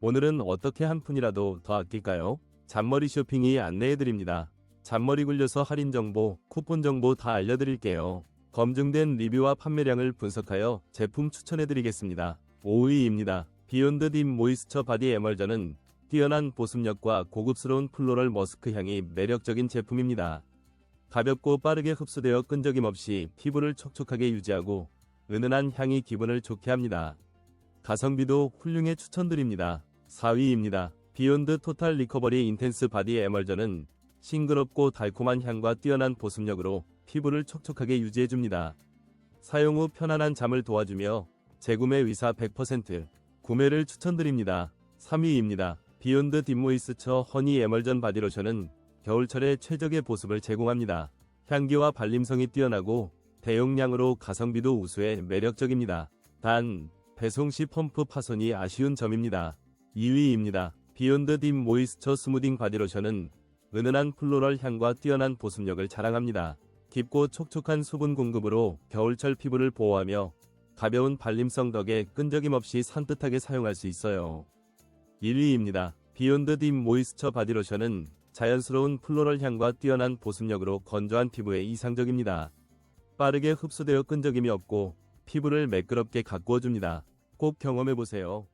오늘은 어떻게 한 푼이라도 더 아낄까요? 잔머리 쇼핑이 안내해드립니다. 잔머리 굴려서 할인 정보, 쿠폰 정보 다 알려드릴게요. 검증된 리뷰와 판매량을 분석하여 제품 추천해드리겠습니다. 5위입니다. 비욘드 딥 모이스처 바디 에멀전은 뛰어난 보습력과 고급스러운 플로럴 머스크 향이 매력적인 제품입니다. 가볍고 빠르게 흡수되어 끈적임 없이 피부를 촉촉하게 유지하고 은은한 향이 기분을 좋게 합니다. 가성비도 훌륭해 추천드립니다. 4위입니다. 비욘드 토탈 리커버리 인텐스 바디 에멀전은 싱그럽고 달콤한 향과 뛰어난 보습력으로 피부를 촉촉하게 유지해줍니다. 사용 후 편안한 잠을 도와주며 재구매 의사 100% 구매를 추천드립니다. 3위입니다. 비욘드 딥모이스처 허니 에멀전 바디로션은 겨울철에 최적의 보습을 제공합니다. 향기와 발림성이 뛰어나고 대용량으로 가성비도 우수해 매력적입니다. 단, 배송 시 펌프 파손이 아쉬운 점입니다. 2위입니다. 비욘드 딥 모이스처 스무딩 바디로션은 은은한 플로럴 향과 뛰어난 보습력을 자랑합니다. 깊고 촉촉한 수분 공급으로 겨울철 피부를 보호하며 가벼운 발림성 덕에 끈적임 없이 산뜻하게 사용할 수 있어요. 1위입니다. 비욘드 딥 모이스처 바디로션은 자연스러운 플로럴 향과 뛰어난 보습력으로 건조한 피부에 이상적입니다. 빠르게 흡수되어 끈적임이 없고 피부를 매끄럽게 가꾸어줍니다. 꼭 경험해보세요.